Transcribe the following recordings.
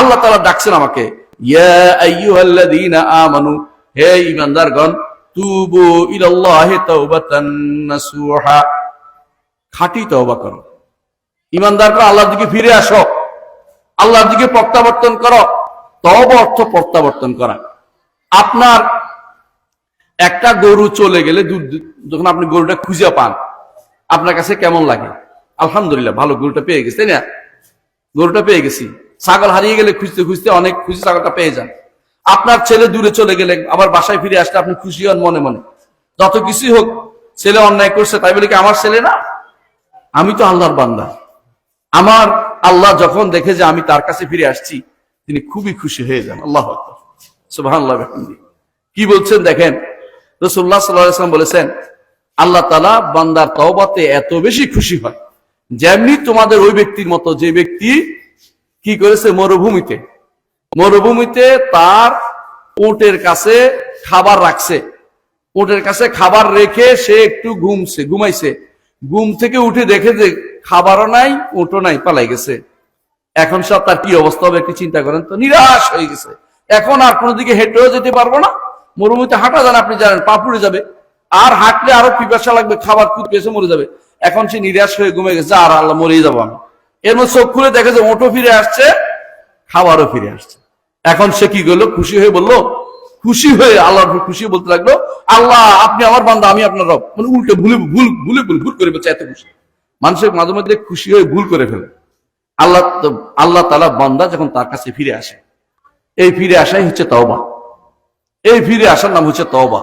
আল্লাহ তাআলা ডাকছেন আমাকে আল্লাহর দিকে ফিরে আসো। আল্লাহর দিকে প্রত্যাবর্তন করো। অর্থ প্রত্যাবর্তন করা। আপনার একটা গরু চলে গেলে দূর- যখন আপনি গরুটা খুঁজে পান, আপনার কাছে কেমন লাগে? আলহামদুলিল্লাহ, ভালো গরুটা পেয়ে গেছে, তাই না? গরুটা পেয়ে গেছি। ছাগল হারিয়ে গেলে খুঁজতে খুঁজতে অনেক খুশি ছাগলটা পেয়ে যান। আপনার ছেলে দূরে চলে গেলে, আবার বাসায় ফিরে আসলে আপনি খুশি হন মনে মনে। যত কিছুই হোক, ছেলে অন্যায় করছে, তাই বলে কি আমার ছেলে না? আমি তো আল্লাহর বান্দা। আমার আল্লাহ যখন দেখে যে আমি তার কাছে ফিরে আসছি, তিনি খুবই খুশি হয়ে যান। আল্লাহ কি বলছেন দেখেন রসুল্লাহ সাল্লাম বলেছেন, আল্লাহ তালা বান্দার তওবাতে এত বেশি খুশি হয়, যেমনি তোমাদের ওই ব্যক্তির মতো যে ব্যক্তি কি করেছে? মরুভূমিতে। মরুভূমিতে তার উটের কাছে খাবার রাখছে। উটের কাছে খাবার রেখে সে একটু ঘুমছে, ঘুমাইছে। ঘুম থেকে উঠে দেখে যে খাবারও নাই উঠো নাই, পালাই গেছে। এখন সব তার কি অবস্থা হবে একটু চিন্তা করেন তো, নিরাশ হয়ে গেছে। এখন আর কোনো দিকে হেঁটেও যেতে পারব না। মরুভূমিতে হাঁটা যান আপনি জানেন, পা পুড়ে যাবে। আর হাঁটলে আরও পিপাসা লাগবে, খাবার খুব পেয়েছে, মরে যাবে। এখন সে নিরাশ হয়ে ঘুমে গেছে, আর আল্লাহ, মরেই যাব আমি। এর মধ্যে চোখ খুলে দেখে যে ওটো ফিরে আসছে, খাবারও ফিরে আসছে। এখন সে কি করল? খুশি হয়ে বলল, খুশি হয়ে আল্লাহর খুশি বলতে লাগল, আল্লাহ, আপনি আমার বান্দা, আমি আপনার রব। মানে উল্টে ভুলে, ভুল ভুলে, ভুল ভুল করে বলছে এত খুশি। মানুষের মাঝে মধ্যে খুশি হয়ে ভুল করে ফেলে। আল্লাহ আল্লাহ তালা বান্দা যখন তার কাছে ফিরে আসে, এই ফিরে আসাই হচ্ছে তওবা। এই ফিরে আসার নাম হচ্ছে তওবা।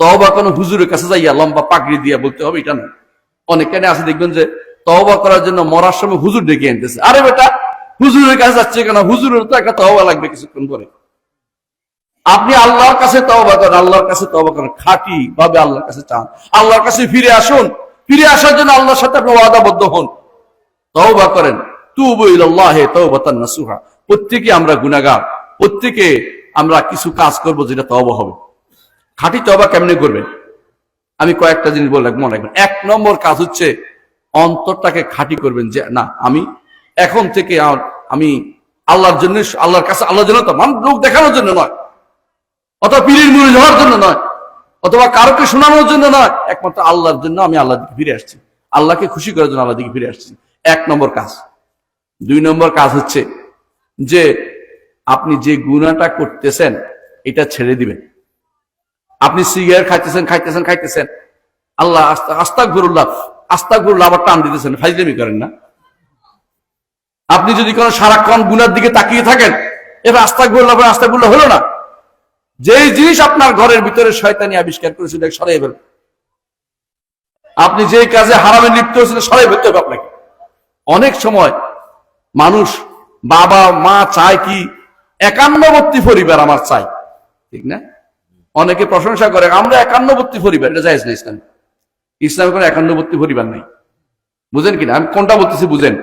তওবা কোনো হুজুরের কাছে যাইয়া লম্বা পাগড়ি দিয়া বলতে হবে, এটা নয়। অনেকখানে আছে দেখবেন যে তওবা করার জন্য মরার সময় হুজুর ডেকে আনতেছে। আরে বেটা, হুজুরের কাছে যাচ্ছে কেন? হুজুরের তো একটা তওবা লাগবে কিছুক্ষণ পরে। আপনি আল্লাহর কাছে তওবা করেন, আল্লাহর কাছে তওবা করেন খাঁটি ভাবে আল্লাহর কাছে চান। আল্লাহর কাছে ফিরে আসুন। ফিরে আসার জন্য আল্লাহর সাথে আপনি ওয়াদাবদ্ধ হন। তওবা করেন, তুবু ইলাল্লাহি তাওবাতান নাসুহা। প্রত্যেকে আমরা গুনাহগার, প্রত্যেকে আমরা কিছু কাজ করব যেটা তওবা হবে। খাঁটি তওবা কেমনে করবেন? আমি কয়েকটা জিনিস বলে রাখব, মনে রাখবেন। এক নম্বর কাজ হচ্ছে অন্তরটাকে খাঁটি করবেন যে, না, আমি এখন থেকে আমি আল্লাহর জন্য, আল্লাহর কাছে, আল্লাহর জন্য তো লোক দেখানোর জন্য নয়, অথবা পীরের মুড়ি হওয়ার জন্য নয়, অথবা কারোকে শোনানোর জন্য নয়, একমাত্র আল্লাহর জন্য আমি আল্লাহ দিকে ফিরে আসছি। আল্লাহকে খুশি করার জন্য আল্লাহ দিকে ফিরে আসছি। এক নম্বর কাজ। দুই নম্বর কাজ হচ্ছে যে, আপনি যে গুণাটা করতেছেন, এটা ছেড়ে দিবেন। আপনি সিগারেট খাইতেছেন খাইতেছেন খাইতেছেন। আল্লাহ গুরুল্লাহ আস্তাক গুরুল্লাহ আবার টান দিতেছেন, ফাইজলামি করেন না। আপনি যদি কোনো সারাক্ষণ গুনার দিকে তাকিয়ে থাকেন, এবার আস্তাক গুরুল্লাহ আস্তাক গুরুল্লাহ হলো না। যেই জিনিস আপনার ঘরের ভিতরে শয়তানি আবিষ্কার করেছিল সরাই ফেলবেন আপনি যে কাজে হারামে লিপ্ত হয়েছিল সরাই ফেলতে হবে আপনাকে। অনেক সময় মানুষ বাবা, মা চায় কি, একান্নবর্তী পরিবার আমার চাই ঠিক না? অনেকে প্রশংসা করে, আমরা একান্নবর্তী পরিবার, এটা যাইজ ইসলাম। ইসলামে কোনো একান্নবর্তী পরিবার নেই। বুঝেন কিনা আমি কোনটা বলতেছি বুঝেন?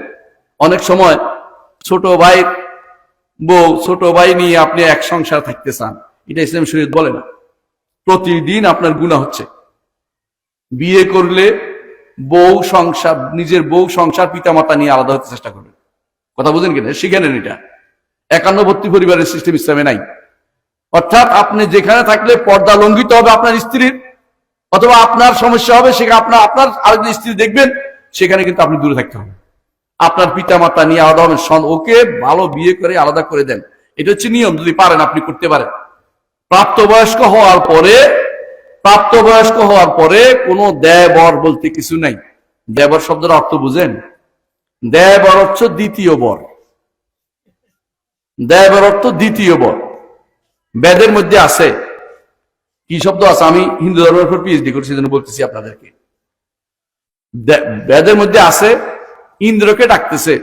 অনেক সময় ছোট ভাই বউ, ছোট ভাই নিয়ে আপনি এক সংসার থাকতে চান। এটা ইসলাম শরীয়ত বলে না। প্রতিদিন আপনার গুণা হচ্ছে। বিয়ে করলে বউ সংসার, নিজের বউ সংসার পিতামাতা নিয়ে আলাদা হতে চেষ্টা করবেন। কথা বুঝেন কিনা শিখে নেন এটা। একান্নবর্তী পরিবারের সিস্টেম ইসলামে নাই। অর্থাৎ আপনি যেখানে থাকলে পর্দা লঙ্ঘিত হবে আপনার স্ত্রীর। অথবা আপনার সমস্যা হবে, সেখানে আপনার আপনার আরেকজন স্ত্রী দেখবেন, সেখানে কিন্তু আপনি দূরে থাকতে হবে। আপনার পিতা মাতা নিয়ে আলাদা হবেন ওকে ভালো বিয়ে করে আলাদা করে দেন। এটা হচ্ছে নিয়ম, যদি পারেন আপনি করতে পারেন। প্রাপ্তবয়স্ক হওয়ার পরে, প্রাপ্তবয়স্ক হওয়ার পরে কোনো দেবর বলতে কিছু নাই। দেবর শব্দের অর্থ বুঝেন? দেবর হচ্ছে দ্বিতীয় বর। দেবর অর্থ দ্বিতীয় বর। বেদের মধ্যে আছে কি শব্দ আছে? আমি হিন্দু ধর্মের উপর পিএইচডি করছি জন্য বলতেছি আপনাদেরকে। বেদের মধ্যে আছে, ইন্দ্রকে ডাকতেছে।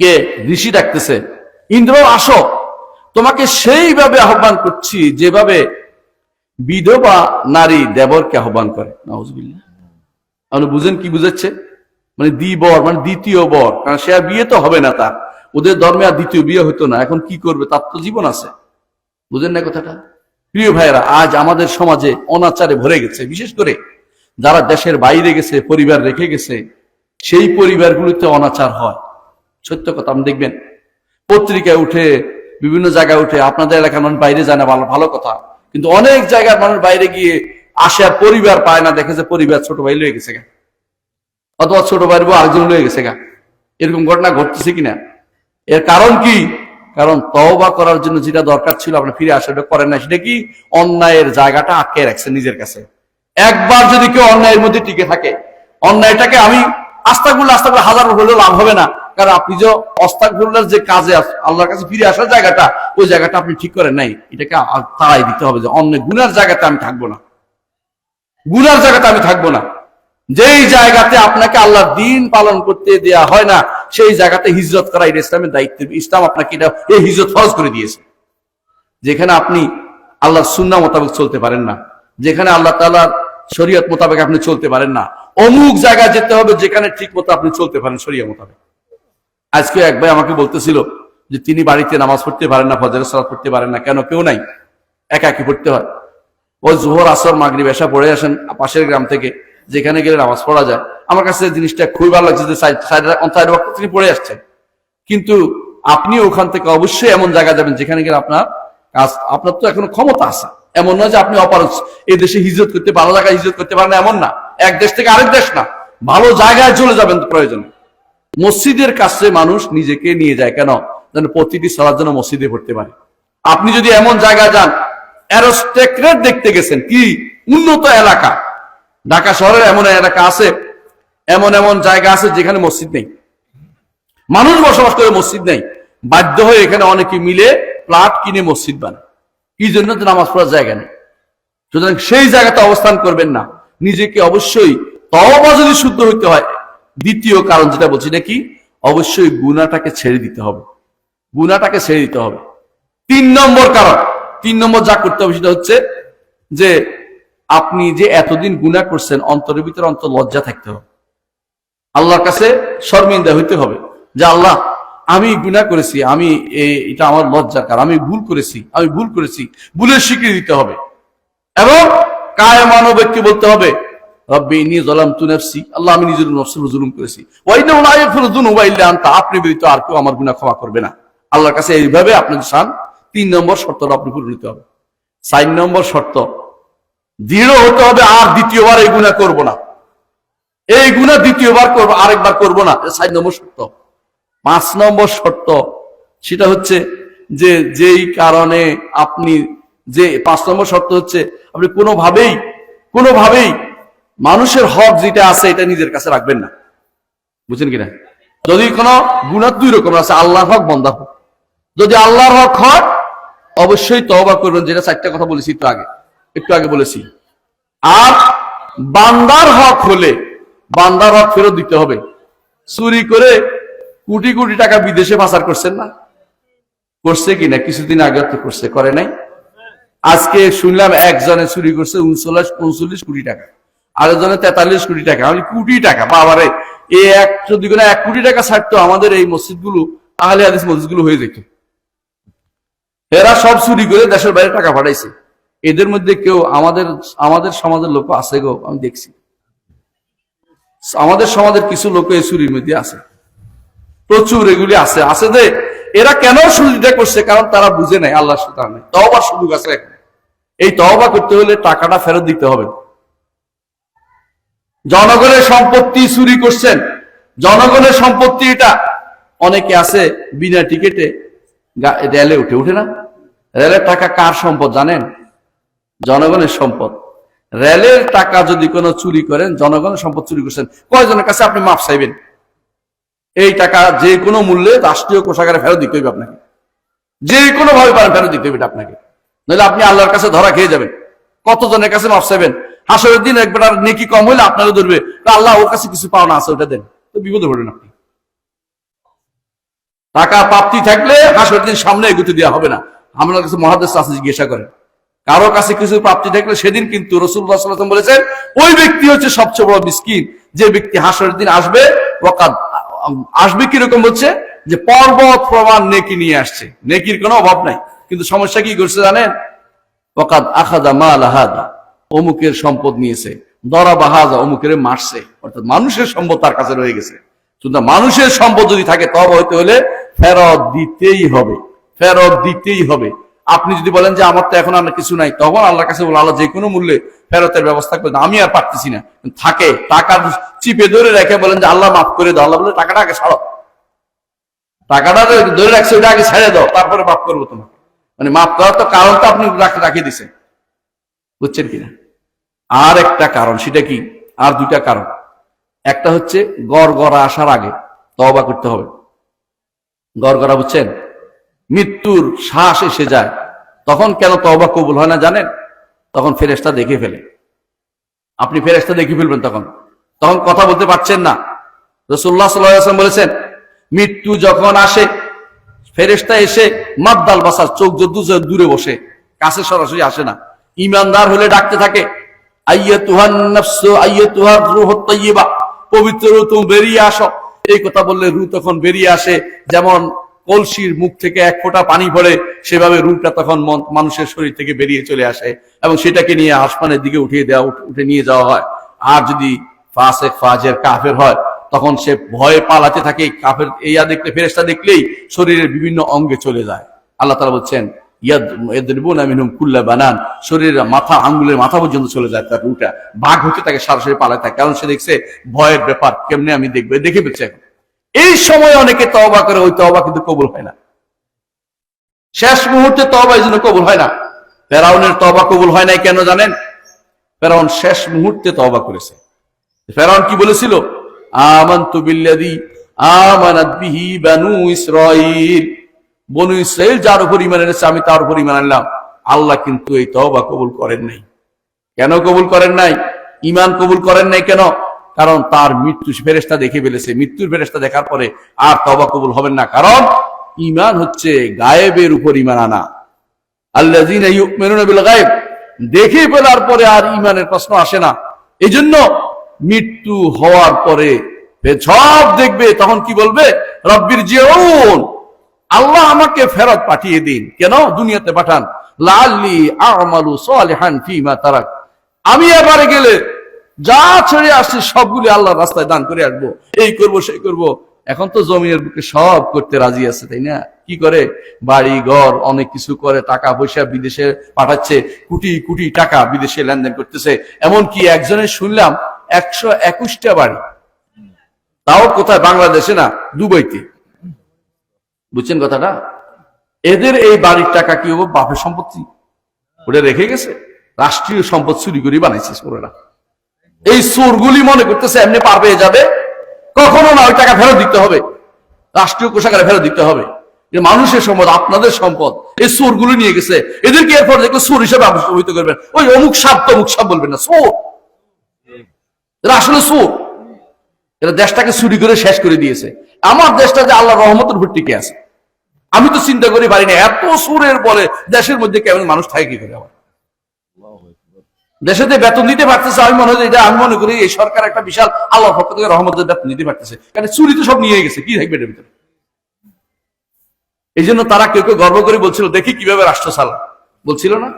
কে? ঋষি ডাকতেছে। ইন্দ্র, আসো। তোমাকে সেইভাবে আহ্বান করছি যেভাবে বিধবা নারী দেবরকে আহ্বান করে। নাউজুবিল্লাহ। আপনি বুঝেন কি বুঝাচ্ছে? মানে দ্বিবর মানে দ্বিতীয় বর। কারণ সে বিয়ে তো হবে না তার। ওদের ধর্মে আর দ্বিতীয় বিয়ে হতো না। এখন কি করবে? তার তো জীবন আছে। বুঝেন না কথাটা? প্রিয় ভাইয়েরা, আজ আমাদের সমাজে অনাচারে ভরে গেছে। বিশেষ করে যারা দেশের বাইরে গেছে, পরিবার রেখে গেছে, সেই পরিবারগুলিতে অনাচার হয়। সত্য কথা, আপনি দেখবেন, পত্রিকায় উঠে, বিভিন্ন জায়গায় উঠে, আপনাদের এলাকার মানুষ বাইরে যায় না, ভালো ভালো কথা। কিন্তু অনেক জায়গার মানুষ বাইরে গিয়ে আসে আর পরিবার পায় না, দেখে যে পরিবার ছোট ভাই লয়ে গেছে গা। অথবা ছোট বউ আরেকজন লয়ে গেছে গা। এরকম ঘটনা ঘটতেছে কিনা? এর কারণ কি? কারণ তওবা করার জন্য যেটা দরকার ছিল আপনি ফিরে আসা ওটা করেন না সেটা কি? অন্যায়ের জায়গাটা আটকে রাখছে নিজের কাছে। একবার যদি কেউ অন্যায়ের মধ্যে টিকে থাকে, অন্যায়টাকে আমি আস্তাগুলো আস্তাগুলো হাজার হলেও লাভ হবে না। কারণ আপনি যে অস্তাগুল্লার যে কাজে আল্লাহর কাছে ফিরে আসার জায়গাটা, ওই জায়গাটা আপনি ঠিক করেন নাই। এটাকে তাড়াই দিতে হবে যে অন্য গুনার জায়গাতে আমি থাকব না। গুনার জায়গাতে আমি থাকব না। যেই জায়গাতে আপনাকে আল্লাহর দিন পালন করতে দেয়া হয় না, সেই জায়গাতে হিজরত করা ইসলামের দায়িত্ব। ইসলাম আপনাকে এটা, এই হিজরত ফরজ করে দিয়েছে। যেখানে আপনি আল্লাহর সুন্না মোতাবেক চলতে পারেন না, যেখানে আল্লাহ তাআলার শরীয়ত মোতাবেক আপনি চলতে পারেন না, অমুক জায়গায় যেতে হবে যেখানে ঠিক মতো আপনি চলতে পারেন শরিয়া মোতাবেক। আজকে এক ভাই আমাকে বলতেছিল যে তিনি বাড়িতে নামাজ পড়তে পারেন না, ফজরের সালাত পড়তে পারেন না, কেন? কেউ নাই। একা একই পড়তে হয়। ওই জোহর, আসর, মাগরিব এসা পড়ে আসেন পাশের গ্রাম থেকে। যেখানে গেলে নামাজ পড়া যায়। আমার কাছে জিনিসটা খুবই ভালো লাগছে যে সাইড- ওয়াক্ত তিনি পড়ে আসছেন। কিন্তু আপনি ওখান থেকে অবশ্যই এমন জায়গা যাবেন যেখানে গেলে আপনার কাজ, আপনার তো এখনও ক্ষমতা আছে। এমন নয় যে আপনি অপারজ এই দেশে হিজরত করতে, ভালো জায়গায় হিজরত করতে পারেন এমন না। এক দেশ থেকে আরেক দেশ না। ভালো জায়গায় চলে যাবেন প্রয়োজনে। মসজিদের কাছে মানুষ নিজেকে নিয়ে যায়। কেন? যেন প্রতিটি সালার জন্য মসজিদে পড়তে পারে। আপনি যদি এমন জায়গায় যান, অ্যারোস্টেক্রেট দেখতে গেছেন। কি? উন্নত এলাকা। ঢাকা শহরের এমন এলাকা আছে, এমন এমন জায়গা আছে যেখানে মসজিদ নেই। মানুষ বসবাস করে মসজিদ নেই। বাধ্য হয়ে এখানে অনেকে মিলে প্লাট কিনে মসজিদ বানায়। কি জন্য তো নামাজ পড়ার জায়গা নেই। সুতরাং সেই জায়গাতে অবস্থান করবেন না। নিজেকে অবশ্যই তওবা যদি শুদ্ধ হইতে হয়, দ্বিতীয় কারণ যেটা বলছি নাকি, অবশ্যই গুনাটাকে ছেড়ে দিতে হবে। গুনাটাকে ছেড়ে দিতে হবে। তিন নম্বর কারণ, তিন নম্বর যা করতে হবে সেটা হচ্ছে যে আপনি যে এতদিন গুনাহ করছেন, অন্তরের ভিতরে অন্তর লজ্জা থাকতে হবে। আল্লাহর কাছে শর্মিন্দা হইতে হবে যে, আল্লাহ, আমি গুনাহ করেছি, আমি এটা আমার লজ্জার কারণ, আমি ভুল করেছি, আমি ভুল করেছি, ভুলের স্বীকৃতি দিতে হবে। এবং কায় মানব ব্যক্তি বলতে হবে আল্লাহ, আমি নিজের জুলুম করেছি আপনি ব্যতীত আর কেউ আমার গুনাহ ক্ষমা করবে না আল্লাহর কাছে এইভাবে আপনি চান তিন নম্বর শর্তটা আপনি পূরণ হবে। চার নম্বর শর্ত দৃঢ় হতে হবে, আর দ্বিতীয়বার এই গুনাহ করব না। এই গুনাহ দ্বিতীয়বার করব, আরেকবার করব না। চার নম্বর শর্ত পাঁচ নম্বর শর্ত সেটা হচ্ছে যে, যেই কারণে আপনি যে, পাঁচ নম্বর শর্ত হচ্ছে, আপনি কোনোভাবেই কোনোভাবেই মানুষের হক যেটা আছে, এটা নিজের কাছে রাখবেন না। বুঝছেন কিনা? যদি কোনো গুণাত দুই রকম আছে, আল্লাহর হক বন্ধা হক। যদি আল্লাহর হক হয়, অবশ্যই তওবা করবেন, যেটা চারটা কথা বলেছি একটু আগে। একটু আগে বলেছি। আর বান্দার হক হলে বান্দার হক ফেরত দিতে হবে। চুরি করে কোটি কোটি টাকা বিদেশে পাচার করছেন না? করছে কিনা কিছুদিন আগে তো করছে, করে নাই? আজকে শুনলাম একজনে চুরি করছে উনচল্লিশ উনচল্লিশ কোটি টাকা। আরেকজনে তেতাল্লিশ কোটি টাকা। আমি কোটি টাকা? বাবারে এই এক, যদি কোনো এক কোটি টাকা ছাড়তো আমাদের এই মসজিদগুলো, আহলে হাদিস মসজিদগুলো হয়ে যেত। এরা সব চুরি করে দেশের বাইরে টাকা পাঠাইছে। এদের মধ্যে কেউ আমাদের আমাদের সমাজের লোক আছে গো, আমি দেখছি। আমাদের সমাজের কিছু লোক এই চুরির মধ্যে আছে। প্রচুর এগুলি আছে। আছে যে, এরা কেন সুবিধা করছে? কারণ তারা বুঝে নাই আল্লাহ নেই। তহবার সুযোগ আছে এই তহবা করতে হলে টাকাটা ফেরত দিতে হবে। জনগণের সম্পত্তি চুরি করছেন। জনগণের সম্পত্তি এটা। অনেকে আছে, বিনা টিকেটে রেলে উঠে উঠে না? রেলের টাকা কার সম্পদ জানেন? জনগণের সম্পদ। রেলের টাকা যদি কোনো চুরি করেন, জনগণের সম্পদ চুরি করছেন। কয়জনের কাছে আপনি মাপ চাইবেন? এই টাকা যে কোনো মূল্যে রাষ্ট্রীয় কোষাগারে ফেরত দিতে হবে আপনাকে। যে কোনো ভাবে পারেন, ফেরত দিতে হবে আপনাকে। নইলে আপনি আল্লাহর কাছে ধরা খেয়ে যাবেন। কতজনের কাছে মাফ চাইবেন? হাসরের দিন একবার নেকি কম হইলে আপনারও ধরবে। তা আল্লাহ ওর কাছে কিছু পাওনা আছে, ওটা দেন। তো বিপদে পড়বেন আপনি। টাকা প্রাপ্তি থাকলে হাসরের দিন সামনে এগুতে দেওয়া হবে না। আমার কাছে মহাদেশ আছে, জিজ্ঞাসা করেন। কারও কাছে কিছু প্রাপ্তি থাকলে সেদিন কিন্তু রসুল্লাহ সাল্লাম বলেছেন, ওই ব্যক্তি হচ্ছে সবচেয়ে বড় মিসকিন। যে ব্যক্তি হাসরের দিন আসবে আসবে কীরকম বলছে যে পর্বত প্রমাণ নেকি নিয়ে আসছে। নেকির কোনো অভাব নাই। কিন্তু সমস্যা কি করছে জানেন? ওকাদ আখাদা মাল আহাদা অমুকের সম্পদ নিয়েছে। দরা বাহাজা অমুকের মারছে। অর্থাৎ মানুষের সম্পদ তার কাছে রয়ে গেছে। সুতরাং মানুষের সম্পদ যদি থাকে, তবে হইতে হলে ফেরত দিতেই হবে। ফেরত দিতেই হবে। আপনি যদি বলেন যে আমার তো এখন আর কিছু নাই, তখন আল্লাহর কাছে বলে, আল্লাহ যে কোনো মূল্যে ফেরতের ব্যবস্থা করে আমি আর পারতেছি না। থাকে, টাকা চিপে ধরে রেখে বলেন যে, আল্লাহ মাফ করে দাও। আল্লাহ বলে, টাকাটা আগে ছাড়ো। টাকাটা ধরে রাখছে, ওটা আগে ছেড়ে দাও। তারপরে মাফ করব তোমাকে। মানে মাফ করার তো কারণটা আপনি রাখিয়ে দিছেন। বুঝছেন কিনা? আর একটা কারণ, সেটা কি? আর দুইটা কারণ। একটা হচ্ছে গড় গড়া আসার আগে তবা করতে হবে। গড় গড়া বুঝছেন? মৃত্যুর শ্বাস এসে যায়। তখন কেন তবা কবুল হয় না জানেন? তখন ফেরেস্তা দেখে ফেলে। আপনি ফেরেস্তা দেখে ফেলবেন তখন। তখন কথা বলতে পারছেন না। রসুল্লাহ সাল্লাম বলেছেন, মৃত্যু যখন আসে ফেরেস্তা এসে মাদ্দাল বাসার চোখ যদ্দু দূরে বসে, কাছে সরাসরি আসে না। ইমানদার হলে ডাকতে থাকে পবিত্র রূহ তুমি বেরিয়ে আসো। এই কথা বললে রু তখন বেরিয়ে আসে, যেমন কলসির মুখ থেকে এক ফোঁটা পানি পড়ে সেভাবে রুটা তখন মানুষের শরীর থেকে বেরিয়ে চলে আসে এবং সেটাকে নিয়ে আসমানের দিকে উঠিয়ে দেওয়া উঠে নিয়ে যাওয়া হয়। আর যদি ফাসেক, ফাজের, কাফের হয়, তখন সে ভয়ে পালাতে থাকে। কাফের ইয়া দেখলে ফেরেস্তা দেখলেই শরীরের বিভিন্ন অঙ্গে চলে যায়। আল্লাহ তালা বলছেন বানান। শরীরের মাথা, আঙ্গুলের মাথা পর্যন্ত চলে যায় তার বাঘ তাকে কারণ সে দেখছে, ভয়ের ব্যাপার। কেমনে আমি দেখব? দেখে ফেলছে এখন। এই সময় অনেকে তওবা করে, ওই তওবা কিন্তু কবুল হয় না। শেষ মুহূর্তে তওবা এই জন্য কবুল হয় না। ফেরাউনের তওবা কবুল হয় নাই কেন জানেন? ফেরাউন শেষ মুহূর্তে তওবা করেছে। ফেরাউন কি বলেছিল? আমানতু বিল্লাযী আমানাত বিহি বানু ইসরাঈল। বনু ইসরাইল যার উপর ইমান এনেছে, আমি তার উপর ইমান আনলাম। আল্লাহ কিন্তু এই তওবা কবুল করেন নাই। কেন কবুল করেন নাই? ইমান কবুল করেন নাই কেন? কারণ তার মৃত্যু ফেরেস্তা দেখে ফেলেছে। মৃত্যুর ফেরেস্তা দেখার পরে আর তবা কবুল হবেন না। কারণ ইমান হচ্ছে গায়েবের উপর ইমান আনা। বিল গায়ব। দেখে ফেলার পরে আর ইমানের প্রশ্ন আসে না। এই জন্য মৃত্যু হওয়ার পরে সব দেখবে, তখন কি বলবে? রব্বির জিউন, আল্লাহ আমাকে ফেরত পাঠিয়ে দিন। কেন? দুনিয়াতে পাঠান। লাল্লি আমালু সালিহান ফিমা তারাক। আমি এবারে গেলে যা ছেড়ে আসছি, সবগুলি আল্লাহর রাস্তায় দান করে আসব। এই করব, সেই করব। এখন তো জমির বুকে সব করতে রাজি আছে, তাই না? কি করে? বাড়ি, ঘর, অনেক কিছু করে, টাকা পয়সা বিদেশে পাঠাচ্ছে, কোটি কোটি টাকা বিদেশে লেনদেন করতেছে। এমন কি একজনের শুনলাম, একশো একুশটা বাড়ি। তাও কোথায়? বাংলাদেশে না, দুবাইতে। বুঝছেন কথাটা? এদের এই বাড়ির টাকা কি হবে? বাপের সম্পত্তি। ওটা রেখে গেছে? রাষ্ট্রীয় সম্পদ চুরি করে বানাইছে চোরেরা এই চোরগুলি মনে করতেছে এমনি পার পেয়ে যাবে। কখনো না, ওই টাকা ফেরত দিতে হবে। রাষ্ট্রীয় কোষাগারে ফেরত দিতে হবে। মানুষের সম্পদ, আপনাদের সম্পদ, এই চোরগুলি নিয়ে গেছে। এদেরকে এরপর দেখলে চোর হিসেবে অভিহিত করবেন। ওই অমুক সাপ, তমুক সাপ বলবেন না চোর এরা আসলে চোর এরা দেশটাকে চুরি করে শেষ করে দিয়েছে। আমার দেশটা যে আল্লাহ রহমতের উপর টিকে আছে। আমি তো চিন্তা করি পারি না, এত সুরের বলে দেশের মধ্যে কেমন মানুষ থাকে কি করে দেশেতে বেতন দিতে পারতেছে, আমি মনে হয় এটা, আমি মনে করি এই সরকার একটা বিশাল আল্লাহর পক্ষ থেকে রহমতের বেতন দিতে পারতেছে। কারণ চুরি তো সব নিয়ে গেছে, কি থাকবে এটার ভিতরে? এই জন্য তারা কেউ কেউ গর্ব করে বলছিল, দেখি কীভাবে রাষ্ট্র চালা বলছিল না?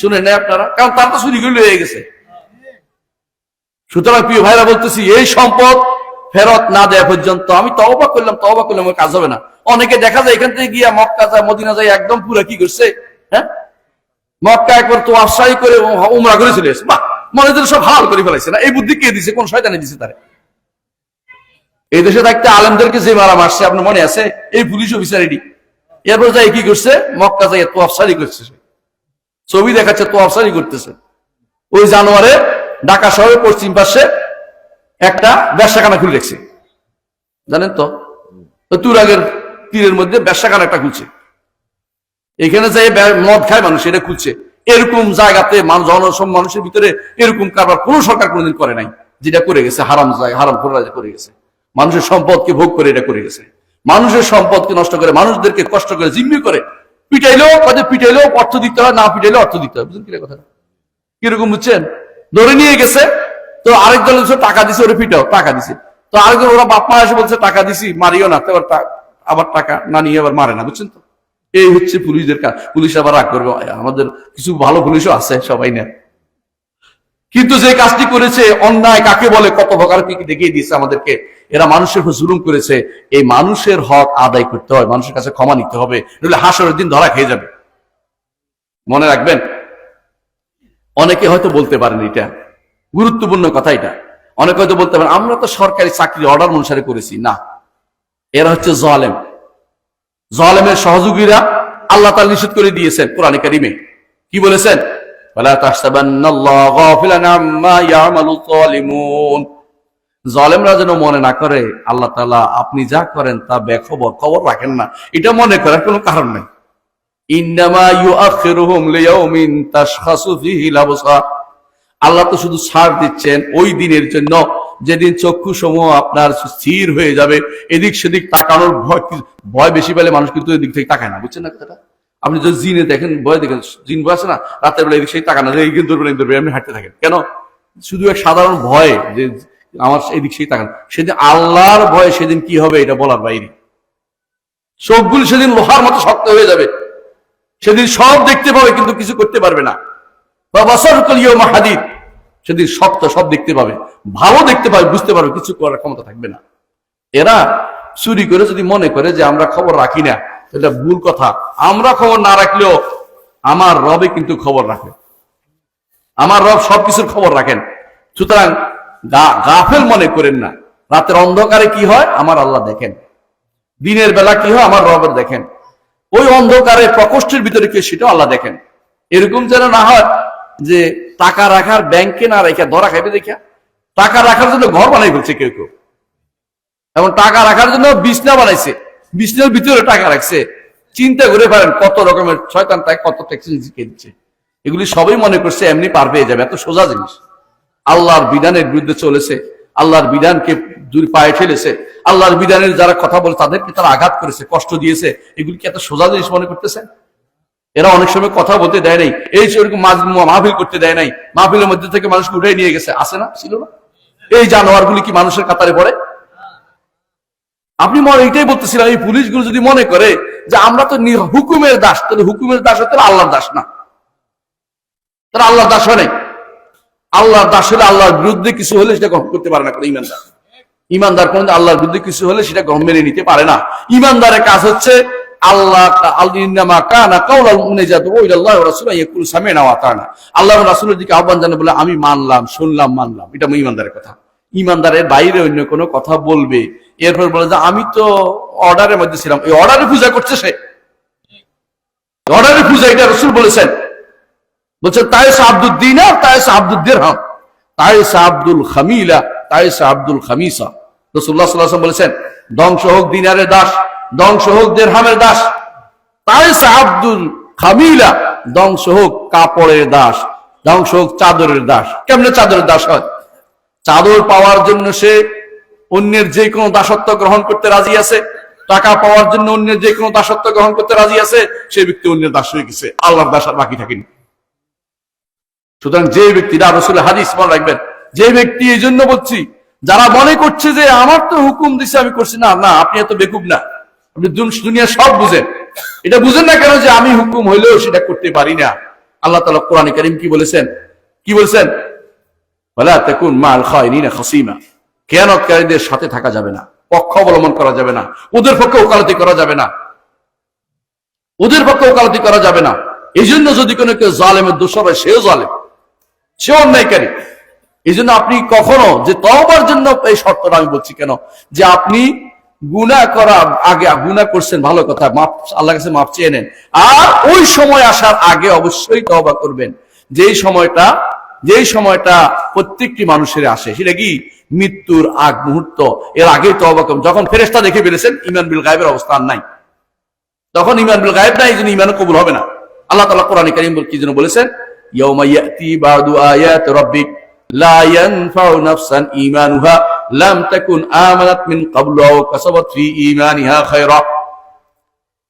শুনে নেই আপনারা? কারণ তার তো চুরি করে হয়ে গেছে। সুতরাং প্রিয় ভাইরা, বলতেছি, এই সম্পদ ফেরত না দেওয়া পর্যন্ত আমি তওবা করলাম তওবা করলাম কাজ হবে না। অনেকে দেখা যায় এখান থেকে গিয়া মক্কা যায়, মদিনা যায়, একদম পুরো কি করছে? হ্যাঁ? মক্কা একবার তো আফসাই করে উমরা করে চলে এসে মনে হচ্ছে সব হাল করে ফেলাইছে না? এই বুদ্ধি কে দিছে? কোন শয়তানে দিছে তারে? এই দেশে থাকতে আলেমদেরকে যে মারা মারছে, আপনার মনে আছে? এই পুলিশ অফিসার এটি। এরপর যাই কি করছে? মক্কা যাই তো আফসারি করছে ছবি দেখাচ্ছে তো আফসারি করতেছে। ওই জানোয়ারে ঢাকা শহরের পশ্চিম পাশে একটা ব্যবসাখানা খুলে রেখেছে। জানেন তো তুরাগের তীরের মধ্যে ব্যবসাখানা একটা খুলছে। এখানে যে মদ খায় মানুষ, এটা খুলছে। এরকম জায়গাতে মানুষ, জনসম মানুষের ভিতরে এরকম কারবার কোন সরকার কোনোদিন করে নাই, যেটা করে গেছে, হারাম জায়গা হারাম খোলা করে গেছে। মানুষের সম্পদকে ভোগ করে এটা করে গেছে। মানুষের সম্পদকে নষ্ট করে, মানুষদেরকে কষ্ট করে, জিম্মি করে, পিটাইলেও কদে পিটাইলেও অর্থ দিতে হয়, না পিটাইলেও অর্থ দিতে হয়। বুঝলেন কি কথা? কীরকম বুঝছেন? ধরে নিয়ে গেছে, তো আরেক দল টাকা দিছে, ওরে পিটাও, টাকা দিছে। তো আরেকজন ওরা বাপ মা এসে বলছে, টাকা দিছি, মারিও না। তো আবার টাকা না নিয়ে আবার মারে না, বুঝছেন তো? এই হচ্ছে পুলিশদের কাজ। পুলিশ আবার রাগ করবে আমাদের কিছু ভালো পুলিশও আছে সবাই না কিন্তু যে কাজটি করেছে, অন্যায় কাকে বলে, কত প্রকার কি দেখিয়ে দিয়েছে আমাদেরকে? এরা মানুষের জুলুম করেছে। এই মানুষের হক আদায় করতে হয়, মানুষের কাছে ক্ষমা নিতে হবে, নইলে হাসরের দিন ধরা খেয়ে যাবে। মনে রাখবেন, অনেকে হয়তো বলতে পারেন এটা। গুরুত্বপূর্ণ কথা এটা। অনেকে হয়তো বলতে পারেন, আমরা তো সরকারি চাকরি অর্ডার অনুসারে করেছি। না। এরা হচ্ছে জলেম। জলেমের সহযোগীরা আল্লাহ তাল নিষেধ করে দিয়েছেন কোরআনে কারিমে। কি বলেছেন? জলেমরা যেন মনে না করে, আল্লাহ তালা আপনি যা করেন তা বেখবর, খবর রাখেন না। এটা মনে করার কোনো কারণ নেই। আল্লাহ তো শুধু ছাড় দিচ্ছেন ওই দিনের জন্য। যেদিন চক্ষু সমূহ আপনার স্থির হয়ে যাবে, এদিক সেদিক তাকানোর ভয় ভয় বেশি পেলে মানুষ কিন্তু এদিক থেকে তাকায় না, বুঝছেন না কথাটা? আপনি যদি জিনে দেখেন, ভয় দেখেন, জিন ভয় আছে না, রাতের বেলা এদিক সেই তাকানো এই কিন্তু আপনি হাঁটতে থাকেন। কেন? শুধু এক সাধারণ ভয় যে আমার এদিক সেই তাকান। সেদিন আল্লাহর ভয় সেদিন কি হবে এটা বলার বাইরে। চোখগুলি সেদিন লোহার মতো শক্ত হয়ে যাবে। সেদিন সব দেখতে পাবে, কিন্তু কিছু করতে পারবে না। বা বছর কলিও মাহাদিদ সেদিন সত্য সব দেখতে পাবে, ভালো দেখতে পাবে, বুঝতে পারবে, কিছু করার ক্ষমতা থাকবে না। এরা চুরি করে যদি মনে করে যে আমরা খবর রাখি না, এটা ভুল কথা। আমরা খবর না রাখলেও আমার রবে কিন্তু খবর রাখে। আমার রব সবকিছুর খবর রাখেন। সুতরাং গাফেল মনে করেন না। রাতের অন্ধকারে কি হয়? আমার আল্লাহ দেখেন। দিনের বেলা কি হয়? আমার রবের দেখেন। ওই অন্ধকারে প্রকোষ্ঠের ভিতরে কি সেটাও আল্লাহ দেখেন। এরকম যেন না হয় যে টাকা রাখার ব্যাংকে না রেখে ধরা খাইবে দেখা টাকা রাখার জন্য ঘর বানাই ফেলছে কেউ কেউ। এবং টাকা রাখার জন্য বিছনা বানাইছে। বিছনার ভিতরে টাকা রাখছে। চিন্তা করে পারেন কত রকমের শয়তান তাই কত ট্যাক্সি দিচ্ছে। এগুলি সবই মনে করছে এমনি পার পেয়ে যাবে, এত সোজা জিনিস। আল্লাহর বিধানের বিরুদ্ধে চলেছে, আল্লাহর বিধানকে দূর পায়ে ফেলেছে আল্লাহর বিধানের যারা কথা বলে তাদেরকে তারা আঘাত করেছে, কষ্ট দিয়েছে। এগুলি কি এত সোজা জিনিস মনে করতেছে এরা অনেক সময় কথা বলতে দেয় নাই। এই সেরকম মাহফিল করতে দেয় নাই। মাহফিলের মধ্যে থেকে মানুষকে উঠে নিয়ে গেছে। আসে না? ছিল না? এই জানোয়ারগুলি কি মানুষের কাতারে পড়ে? আপনি মনে এটাই বলতেছিলাম, এই পুলিশগুলো যদি মনে করে যে আমরা তো হুকুমের দাস, তাহলে হুকুমের দাস হতে আল্লাহর দাস না। তারা আল্লাহর দাস হয় নাই। আল্লাহর দাস হলে আল্লাহর বিরুদ্ধে কিছু হলে সেটা গ্রহণ করতে পারে না কোনো ইমানদার। ইমানদার কোন আল্লাহর বিরুদ্ধে কিছু হলে সেটা গ্রহণ মেনে নিতে পারে না। ইমানদারের কাজ হচ্ছে আল্লাহ দিকে আহ্বান জানায় বলে, আমি মানলাম, শুনলাম, মানলাম। এটা ইমানদারের কথা। ইমানদারের বাইরে অন্য কোনো কথা বলবে। এরপর বলে আমি তো ছিলাম। অর্ডারে পূজা করছে সে। পূজা, এটা রসুল বলেছেন। বলছে তাইসা আব্দুল দিনার তাইসা আব্দুল দিরহাম। তাইসা আব্দুল খামিলা তাইসা আব্দুল খামিসা। রসুল্লাহ সাল্লাহ বলেছেন, ধ্বংস হোক দিনারের দাস ধ্বংস হোক দেড়হামের দাস। তাইসা আব্দুল খামিলা ধ্বংস হোক কাপড়ের দাস ধ্বংস হোক চাদরের দাস। কেমনে চাদরের দাস হয়? চাদর পাওয়ার জন্য সে অন্যের যে কোনো দাসত্ব গ্রহণ করতে রাজি আছে। টাকা পাওয়ার জন্য অন্যের যে কোনো দাসত্ব গ্রহণ করতে রাজি আছে। সে ব্যক্তি অন্যের দাস হয়ে গেছে। আল্লাহর দাস আর বাকি থাকেনি সুতরাং যে ব্যক্তিরা রসুলের হাদিস মনে রাখবেন যে ব্যক্তি এই জন্য বলছি, যারা মনে করছে যে আমার তো হুকুম দিছে, আমি করছি না না, আপনি এত বেকুব না। দুনিয়া সব বুঝেন। এটা বুঝেন না কেন যে আমি হুকুম হইলেও সেটা করতে পারি না? আল্লাহ তালা কোরআন করিম কি বলেছেন? কি বলেছেন? খেয়ানতকারীদের সাথে থাকা যাবে না। পক্ষ অবলম্বন করা যাবে না। ওদের পক্ষে ওকালতি করা যাবে না। ওদের পক্ষে ওকালতি করা যাবে না। এই জন্য যদি কোনো কেউ জালেমের দোষর হয়, সেও জালেম। সে অন্যায়কারী। এই জন্য আপনি কখনো যে তবার জন্য এই শর্তটা আমি বলছি কেন? যে আপনি গুণা করা আগে গুণা করছেন, ভালো কথা মাপ আল্লাহ কাছে মাপ চেয়ে নেন। আর ওই সময় আসার আগে অবশ্যই তবা করবেন। যেই সময়টা যেই সময়টা প্রত্যেকটি মানুষের আসে, সেটা কি? মৃত্যুর আগ মুহূর্ত। এর আগেই তবা করবেন। যখন ফেরেস্তা দেখে ফেলেছেন ইমান বিল গায়েবের অবস্থান নাই। তখন ইমান বিল গায়েব নাই, এই জন্য ইমান কবুল হবে না। আল্লাহ তালা কোরআনে কারীম কি যেন বলেছেন? ইয়াউমাইয়াতি বাদু আয়াত রাব্বিক, লা ইয়ানফাউ নাফসান ঈমানুহা। লাম তাকুন আমানাত মিন ক্বাবলু কাসাবাত ফি ঈমানিহা খায়রা।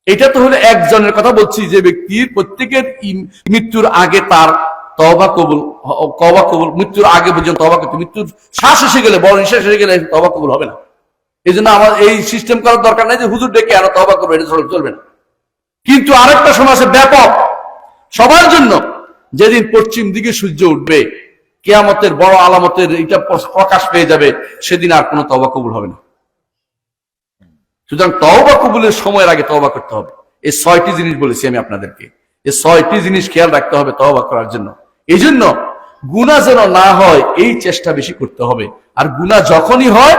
এটা তো হলো একজনের কথা বলছি, যে ব্যক্তির প্রত্যেকের মৃত্যুর আগে তার তবা কবুল তবা কবুল, মৃত্যুর আগে পর্যন্ত তবা করতে মৃত্যুর শ্বাস এসে গেলে বড় নিঃশ্বাস এসে গেলে তবা কবুল হবে না। এই জন্য আমার এই সিস্টেম করার দরকার নাই যে হুজুর ডেকে আরও তবা করবে, এটা চলবে না। কিন্তু আরেকটা সময় আছে ব্যাপক। সবার জন্য যেদিন পশ্চিম দিকে সূর্য উঠবে কেয়ামতের বড় আলামতের এটা প্রকাশ পেয়ে যাবে, সেদিন আর কোনো তবা কবুল হবে না। সুতরাং তওবা কবুলের সময়ের আগে তওবা করতে হবে। এই ছয়টি জিনিস বলেছি আমি আপনাদেরকে। এই ছয়টি জিনিস খেয়াল রাখতে হবে তওবা করার জন্য। এই জন্য গুণা যেন না হয়, এই চেষ্টা বেশি করতে হবে। আর গুণা যখনই হয়,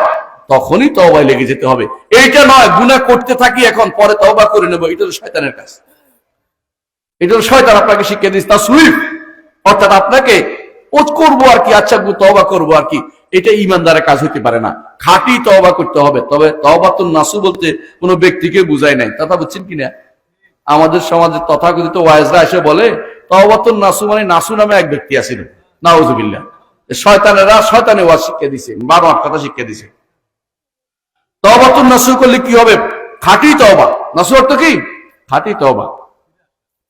তখনই তওবায় লেগে যেতে হবে। এইটা নয় গুণা করতে থাকি এখন, পরে তওবা করে নেব। এটা তো শয়তানের কাজ। এটা হলো শয়তান আপনাকে শিখিয়ে দিচ্ছে তা সুইফ অর্থাৎ আপনাকে করব আর কি আচ্ছা তবা করব আর কি। এটা ইমানদারের কাজ হইতে পারে না। খাঁটি তবা করতে হবে। তবে তবা তো নাসু বলতে কোনো ব্যক্তিকে বুঝায় নাই। তথা বুঝছেন কিনা আমাদের সমাজে তথাকথিত ওয়াইজরা এসে বলে, তওবাতুন নাসু মানে নাসু নামে এক ব্যক্তি আছিল নাউজুবিল্লাহ। শয়তানেরা শয়তানে ওয়াজ শিক্ষা দিছে, বারো আট কথা শিক্ষা দিছে। তওবাতুন নাসু করলে কি হবে? খাঁটি তওবা। নাসু অর্থ কি? খাঁটি তওবা।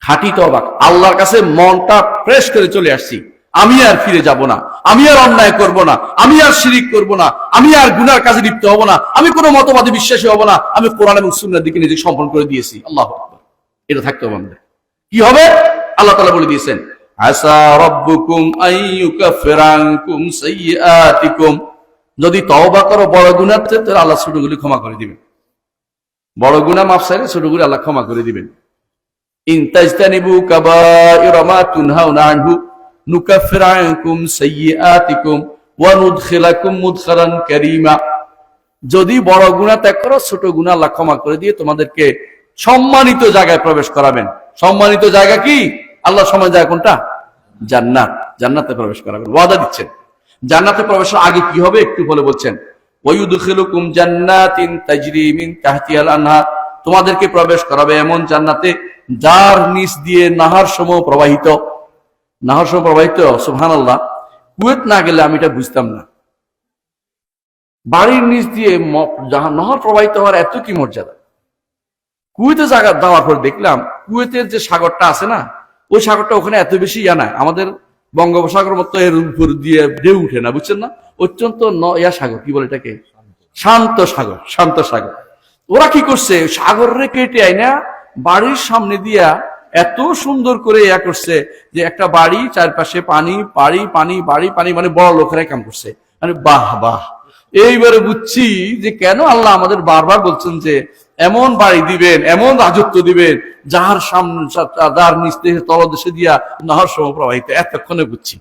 খাঁটি তবা আল্লাহর কাছে মনটা ফ্রেশ করে চলে আসছি। আমি আর ফিরে যাব না। আমি আর অন্যায় করব না। আমি আর শিরিক করব না। আমি আর গুনার কাজে লিপ্ত হব না। আমি কোনো মতবাদে বিশ্বাসী হব না। আমি কোরআন এবং সুন্নার দিকে নিজেকে সম্পন্ন করে দিয়েছি। আল্লাহ এটা থাকতে হবে আমাদের। কি হবে? আল্লাহ তাআলা বলে দিয়েছেন যদি তওবা করো, বড় গুনাহ তাহলে আল্লাহ ছোটগুলি ক্ষমা করে দিবেন। বড় গুনাহ মাফ চাইলে ছোটগুলি আল্লাহ ক্ষমা করে দিবেন। ইন তাজতানিবু কাবাইরা মা তুনহাউনা আনহু। নুকাফির আনকুম সাইয়্যাতিকুম ওয়া নুদখিলাকুম মুদখালান কারীমা। যদি বড় গুনাহ ত্যাগ করো, ছোট গুনাহ আল্লাহ ক্ষমা করে দিয়ে তোমাদেরকে সম্মানিত জায়গায় প্রবেশ করাবেন। সম্মানিত জায়গা কি? আল্লাহ সময় জায়গা কোনটা? জান্নাত। জান্নাতে প্রবেশ করাবেন। ওয়াদা দিচ্ছেন। জান্নাতে প্রবেশের আগে কি হবে? একটু বলে বলছেন। ওয়ুদখিলুকুম জান্নাতিন তাজরি মিন তাহতিহাল আনহার। তোমাদেরকে প্রবেশ করাবে এমন জান্নাতে যার নিচ দিয়ে নাহার সমূহ প্রবাহিত। নাহার সমূহ প্রবাহিত সুবহানাল্লাহ, কুয়েত না গেলে আমি এটা বুঝতাম না। বাড়ির নিচ দিয়ে নহর প্রবাহিত হওয়ার এত কি মর্যাদা? কুয়েতে জায়গা যাওয়ার পর দেখলাম, কুয়েতের যে সাগরটা আছে না, ওই সাগরটা ওখানে এত বেশি ইয়া নাই। আমাদের বঙ্গোপসাগর মতো এর উপর দিয়ে ঢেউ উঠে না, বুঝছেন না? অত্যন্ত ইয়া সাগর, কি বলে এটাকে? শান্ত সাগর শান্ত সাগর। ওরা কি করছে? সাগর রে কেটে আইনা বাড়ির সামনে দিয়া এত সুন্দর করে ইয়া করছে যে একটা বাড়ি, চারপাশে পানি, বাড়ি পানি বাড়ি, পানি মানে বড় লোকেরাই কাম করছে। মানে বাহ বাহ। এইবারে বুঝছি যে কেন আল্লাহ আমাদের বারবার বলছেন যে এমন বাড়ি দিবেন, এমন রাজত্ব দিবেন যাহার সামনে, যার নিচ থেকে তলদেশে দিয়া নহর সম প্রবাহিত। এতক্ষণে বুঝছি।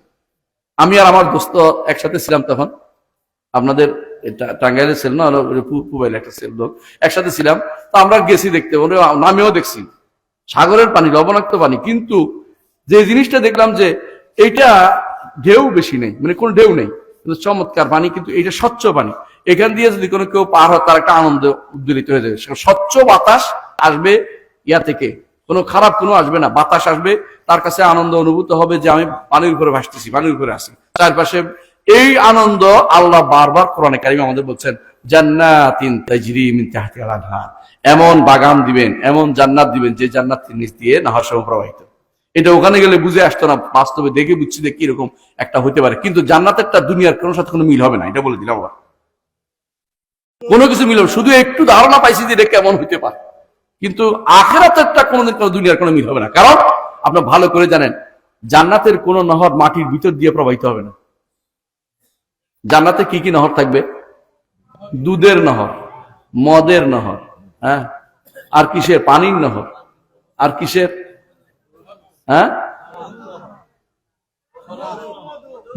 আমি আর আমার দোস্ত একসাথে ছিলাম তখন। আপনাদের টাঙ্গাইলের ছিল না পুবাইল একটা ছিল লোক। একসাথে ছিলাম। তো আমরা গেছি দেখতে। নামেও দেখছি। সাগরের পানি, লবণাক্ত পানি, কিন্তু যে জিনিসটা দেখলাম যে এইটা ঢেউ বেশি নেই মানে কোনো ঢেউ নেই, কিন্তু চমৎকার পানি, কিন্তু এটা স্বচ্ছ পানি। এখান দিয়ে যদি কোনো কেউ পার হয়, তার একটা আনন্দ উদ্দোলিত হয়ে যাবে। স্বচ্ছ বাতাস আসবে ইয়া থেকে। কোনো খারাপ কোনো আসবে না, বাতাস আসবে, তার কাছে আনন্দ অনুভূত হবে যে আমি পানির উপরে ভাসতেছি, পানির উপরে আসি চারপাশে এই আনন্দ আল্লাহ বারবার কোরআনে কারিম আমাদের বলছেন, জান্নাতিন তাজরি মিন তাহতিহাল আনহার। এমন বাগান দিবেন, এমন জান্নাত দিবেন যে জান্নাত নিচ দিয়ে নাহার সহ প্রবাহিত। এটা ওখানে গেলে বুঝে আসতো না, বাস্তবে দেখে বুঝছি যে কীরকম একটা হতে পারে। কিন্তু জান্নাতেরটা দুনিয়ার কোনো সাথে কোনো মিল হবে না, এটা বলে দিলাম আবার। কোনো কিছু মিল হবে, শুধু একটু ধারণা পাইছি যে এটা কেমন হইতে পারে। কিন্তু আখেরাতেরটা কোনোদিন কোনো দুনিয়ার কোনো মিল হবে না। কারণ আপনার ভালো করে জানেন, জান্নাতের কোন নহর মাটির ভিতর দিয়ে প্রবাহিত হবে না। জান্নাতে কি কি নহর থাকবে? দুধের নহর, মদের নহর হ্যাঁ? আর কিসের? পানির নহর। আর কিসের? হ্যাঁ?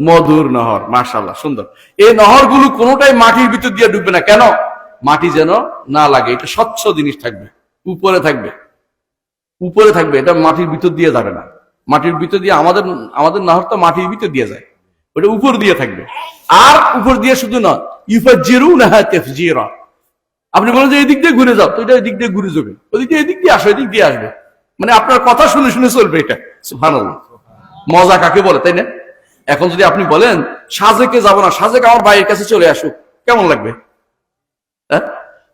মধুর নহর মার্শাল্লাহ সুন্দর। এই নহরগুলো কোনোটাই মাটির ভিতর দিয়ে ডুববে না। কেন? মাটি যেন না লাগে। এটা স্বচ্ছ জিনিস থাকবে। উপরে থাকবে। উপরে থাকবে। এটা মাটির ভিতর দিয়ে যাবে না। মাটির ভিতর দিয়ে আমাদের আমাদের নহর তো মাটির ভিতর দিয়ে যায়। ওটা উপর দিয়ে থাকবে। আর উপর দিয়ে শুধু না ইউফা জেরু না তেফজিরা। আপনি বলেন যে এদিক দিয়ে ঘুরে যাও, তো এটা এদিক দিয়ে ঘুরে যাবে। ওদিক দিয়ে এদিক দিয়ে আসো, এদিক দিয়ে আসবে। মানে আপনার কথা শুনে শুনে চলবে এটা। সুবহানাল্লাহ। মজা কাকে বলে, তাই না? এখন যদি আপনি বলেন, সাজেকে যাব না, সাজেক আমার বাড়ির কাছে চলে আসুক, কেমন লাগবে? হ্যাঁ?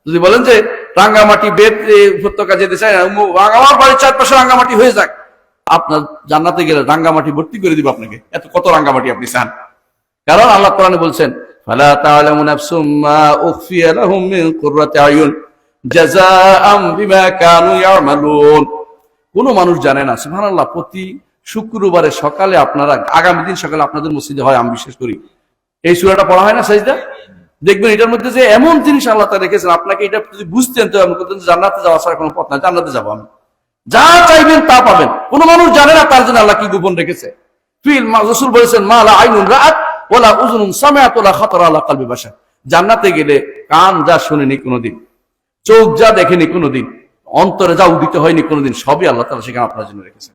যদি বলেন যে রাঙ্গামাটি বেদ উপত্যকা যেতে চাই না আমার বাড়ির চারপাশে রাঙ্গামাটি হয়ে যাক। আপনার জান্নাতে গেলে রাঙ্গামাটি ভর্তি করে দিব আপনাকে। এত কত রাঙ্গামাটি আপনি চান? কারণ আল্লাহ কোরআনে বলছেন ফালা তাআলামু নাফসুম মা উখফিয়া লাহুম মিন কুররাতি আয়ুন জাযাআম বিমা কানু ইয়ামালুন। কোন মানুষ জানে না, সুবহানাল্লাহ, প্রতি শুক্রবারে সকালে আপনারা, আগামী দিন সকালে আপনাদের মসজিদে হয়, আমি বিশ্বাস করি। এই সূরাটা পড়া হয় না সাজদা? দেখবেন এটার মধ্যে যে এমন জিনিস আল্লাহ তাআলা রেখেছেন, আপনাকে এটা যদি বুঝতেন, তো আপনি যে জান্নাতে যাওয়া ছাড়া কোনো পথ না জান্নাতে যাব আমি। যা চাইবেন তা পাবেন। কোন মানুষ জানে না তার জন্য আল্লাহ কি গোপন রেখেছে। ফিল রসুল বলেছেন মালা আইনুন রাত ওলা উজুন সামায়াত ওলা খাতরা কালবি বাসা জান্নাতে গেলে কান যা শুনেনি কোনোদিন, চোখ যা দেখেনি কোনোদিন, অন্তরে যা উদিত হয়নি কোনোদিন, সবই আল্লাহ তালা সেখানে আপনার জন্য রেখেছেন।